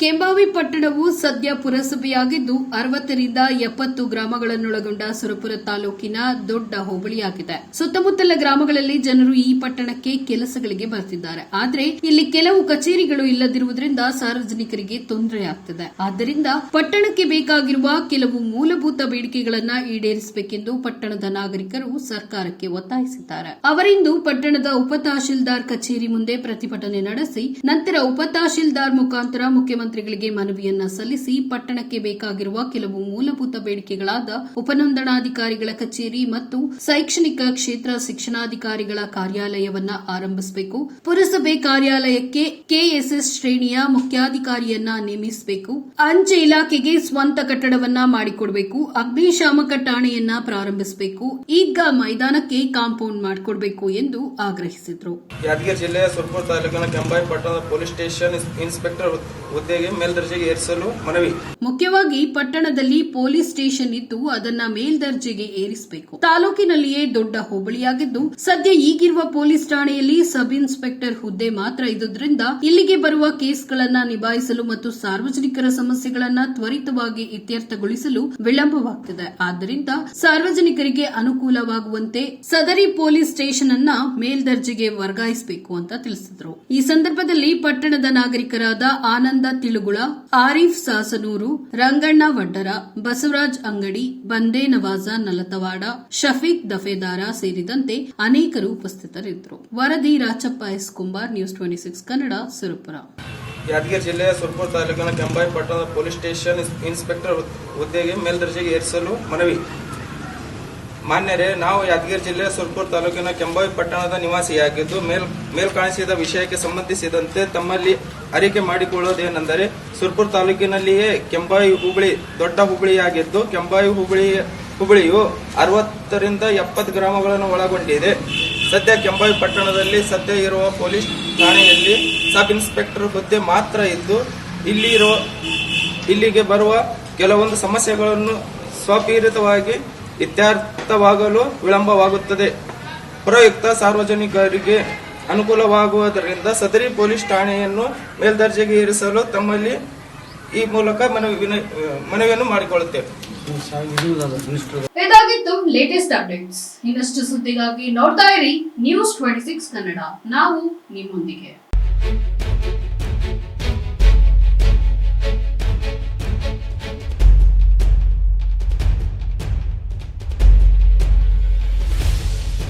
ಕೆಂಬಾವಿ ಪಟ್ಟಣವು ಸದ್ಯ ಪುರಸಭೆಯಾಗಿದ್ದು, ಅರವತ್ತರಿಂದ ಎಪ್ಪತ್ತು ಗ್ರಾಮಗಳನ್ನೊಳಗೊಂಡ ಸುರಪುರ ತಾಲೂಕಿನ ದೊಡ್ಡ ಹೋಬಳಿಯಾಗಿದೆ. ಸುತ್ತಮುತ್ತಲ ಗ್ರಾಮಗಳಲ್ಲಿ ಜನರು ಈ ಪಟ್ಟಣಕ್ಕೆ ಕೆಲಸಗಳಿಗೆ ಬರ್ತಿದ್ದಾರೆ. ಆದರೆ, ಇಲ್ಲಿ ಕೆಲವು ಕಚೇರಿಗಳು ಇಲ್ಲದಿರುವುದರಿಂದ ಸಾರ್ವಜನಿಕರಿಗೆ ತೊಂದರೆಯಾಗ್ತಿದೆ ಆದ್ದರಿಂದ ಪಟ್ಟಣಕ್ಕೆ ಬೇಕಾಗಿರುವ ಕೆಲವು ಮೂಲಭೂತ ಬೇಡಿಕೆಗಳನ್ನು ಈಡೇರಿಸಬೇಕೆಂದು ಪಟ್ಟಣದ ನಾಗರಿಕರು ಸರ್ಕಾರಕ್ಕೆ ಒತ್ತಾಯಿಸಿದ್ದಾರೆ. ಅವರಿಂದು ಪಟ್ಟಣದ ಉಪತಹಶೀಲ್ದಾರ್ ಕಚೇರಿ ಮುಂದೆ ಪ್ರತಿಭಟನೆ ನಡೆಸಿ, ನಂತರ ಉಪತಹಶೀಲ್ದಾರ್ ಮುಖಾಂತರ ಮುಖ್ಯಮಂತ್ರಿಗಳಿಗೆ ಮನವಿಯನ್ನ ಸಲ್ಲಿಸಿ ಪಟ್ಟಣಕ್ಕೆ ಬೇಕಾಗಿರುವ ಕೆಲವು ಮೂಲಭೂತ ಬೇಡಿಕೆಗಳಾದ ಉಪನೋಂದಣಾಧಿಕಾರಿಗಳ ಕಚೇರಿ ಮತ್ತು ಶೈಕ್ಷಣಿಕ ಕ್ಷೇತ್ರ ಶಿಕ್ಷಣಾಧಿಕಾರಿಗಳ ಕಾರ್ಯಾಲಯವನ್ನ ಆರಂಭಿಸಬೇಕು. ಪುರಸಭೆ ಕಾರ್ಯಾಲಯಕ್ಕೆ ಕೆಎಸ್ಎಸ್ ಶ್ರೇಣಿಯ ಮುಖ್ಯಾಧಿಕಾರಿಯನ್ನ ನೇಮಿಸಬೇಕು. ಅಂಚೆ ಇಲಾಖೆಗೆ ಸ್ವಂತ ಕಟ್ಟಡವನ್ನ ಮಾಡಿಕೊಡಬೇಕು. ಅಗ್ನಿಶಾಮಕ ಠಾಣೆಯನ್ನ ಪ್ರಾರಂಭಿಸಬೇಕು. ಈಗ ಮೈದಾನಕ್ಕೆ ಕಾಂಪೌಂಡ್ ಮಾಡಿಕೊಡಬೇಕು ಎಂದು ಆಗ್ರಹಿಸಿದರು. ಯಾದಗಿರಿ ಜಿಲ್ಲೆಯ ಸುರ್ಪುರ ತಾಲೂಕಿನ ಕೆಂಬಾಯಿ ಪಟ್ಟಣದ ಪೊಲೀಸ್ ಸ್ಟೇಷನ್ ಇನ್ಸ್ಪೆಕ್ಟರ್ ಹುದ್ದೆಗೆ ಮೇಲ್ದರ್ಜೆಗೆ ಏರಿಸಲು ಮನವಿ. ಮುಖ್ಯವಾಗಿ ಪಟ್ಟಣದಲ್ಲಿ ಪೊಲೀಸ್ ಸ್ಟೇಷನ್ ಇದ್ದು ಅದನ್ನ ಮೇಲ್ದರ್ಜೆಗೆ ಏರಿಸಬೇಕು. ತಾಲೂಕಿನಲ್ಲಿಯೇ ದೊಡ್ಡ ಹೋಬಳಿಯಾಗಿದ್ದು, ಸದ್ಯ ಈಗಿರುವ ಪೊಲೀಸ್ ಠಾಣೆಯಲ್ಲಿ ಸಬ್ ಇನ್ಸ್ಪೆಕ್ಟರ್ ಹುದ್ದೆ ಮಾತ್ರ ಇದ್ದುದರಿಂದ ಇಲ್ಲಿಗೆ ಬರುವ ಕೇಸ್ಗಳನ್ನ ನಿಭಾಯಿಸಲು ಮತ್ತು ಸಾರ್ವಜನಿಕರ ಸಮಸ್ಯೆಗಳನ್ನ ತ್ವರಿತವಾಗಿ ಇತ್ಯರ್ಥಗೊಳಿಸಲು ವಿಳಂಬವಾಗ್ತಿದೆ. ಆದ್ದರಿಂದ ಸಾರ್ವಜನಿಕರಿಗೆ ಅನುಕೂಲವಾಗುವಂತೆ ಸದರಿ ಪೊಲೀಸ್ ಸ್ಟೇಷನ್ ಅನ್ನ ಮೇಲ್ದರ್ಜೆಗೆ ವರ್ಗಾಯಿಸಬೇಕು ಅಂತ ತಿಳಿಸಿದರು. ಈ ಸಂದರ್ಭದಲ್ಲಿ ಪಟ್ಟಣದ ನಾಗರಿಕರಾದ ಆನಂದ ತಿಳುಗುಳ ಆರೀಫ್ ಸಾಸನೂರು, ರಂಗಣ್ಣ ವಡ್ಡರ ಬಸವರಾಜ್ ಅಂಗಡಿ, ಬಂದೇ ನವಾಜ ನಲತವಾಡ, ಶಫೀಕ್ ದಫೇದಾರ ಸೇರಿದಂತೆ ಅನೇಕರು ಉಪಸ್ಥಿತರಿದ್ದರು. ವರದಿ Rachappa S Kumbar, news twenty six Kannada, Surapura. Yadagiri ಜಿಲ್ಲೆಯ ಸುರಪುರ ತಾಲೂಕಿನ ಕೆಂಬಾಯಿ ಪಟ್ಟಣದ ಪೊಲೀಸ್ ಸ್ಟೇಷನ್ ಇನ್ಸ್ಪೆಕ್ಟರ್ ಹುದ್ದೆಗೆ ಮೇಲ್ದರ್ಜೆಗೆ ಏರಿಸಲು ಮನವಿ. ಮಾನ್ಯರೇ, ನಾವು ಯಾದಗಿರಿ ಜಿಲ್ಲೆಯ ಸುರ್ಪುರ್ ತಾಲೂಕಿನ ಕೆಂಬಾವಿ ಪಟ್ಟಣದ ನಿವಾಸಿಯಾಗಿದ್ದು, ಮೇಲ್, ಮೇಲ್ಕಾಣಿಸಿದ ವಿಷಯಕ್ಕೆ ಸಂಬಂಧಿಸಿದಂತೆ ತಮ್ಮಲ್ಲಿ ಅರಿಕೆ ಮಾಡಿಕೊಳ್ಳುವುದೇನೆಂದರೆ ಸುರ್ಪುರ್ ತಾಲೂಕಿನಲ್ಲಿಯೇ ಕೆಂಬಾಯಿ ಹುಬ್ಳಿ ದೊಡ್ಡ ಹುಬ್ಳಿಯಾಗಿದ್ದು ಕೆಂಬಾಯಿ ಹುಬ್ಳಿ, ಹುಬ್ಳಿಯು ಅರವತ್ತರಿಂದ ಎಪ್ಪತ್ತು ಗ್ರಾಮಗಳನ್ನು ಒಳಗೊಂಡಿದೆ. ಸದ್ಯ ಕೆಂಬಾಯಿ ಪಟ್ಟಣದಲ್ಲಿ ಸದ್ಯ ಇರುವ ಪೊಲೀಸ್ ಠಾಣೆಯಲ್ಲಿ ಸಬ್ ಇನ್ಸ್ಪೆಕ್ಟರ್ ಹುದ್ದೆ ಮಾತ್ರ ಇದ್ದು ಇಲ್ಲಿ ಇರುವ ಇಲ್ಲಿಗೆ ಬರುವ ಕೆಲವೊಂದು ಸಮಸ್ಯೆಗಳನ್ನು ಸ್ವಪೀಡಿತವಾಗಿ ಇತ್ಯರ್ಥವಾಗಲು ವಿಳಂಬವಾಗುತ್ತದೆ. ಪ್ರಯುಕ್ತ ಸಾರ್ವಜನಿಕರಿಗೆ ಅನುಕೂಲವಾಗುವುದರಿಂದ ಸದರಿ ಪೊಲೀಸ್ ಠಾಣೆಯನ್ನು ಮೇಲ್ದರ್ಜೆಗೆ ಏರಿಸಲು ತಮ್ಮಲ್ಲಿ ಈ ಮೂಲಕ ಮನವಿಯನ್ನು ಮಾಡಿಕೊಳ್ಳುತ್ತೇವೆ. ಇದಾಗಿತ್ತು ಲೇಟೆಸ್ಟ್ ಅಪ್ಡೇಟ್ಸ್ ಇನ್ನಷ್ಟು ಸುದ್ದಿಗಾಗಿ ನೋಡ್ತಾ ಇರಿ ನ್ಯೂಸ್ ಟ್ವೆಂಟಿ ಸಿಕ್ಸ್ ಕನ್ನಡ. ನಾವು ನಿಮ್ಮೊಂದಿಗೆ.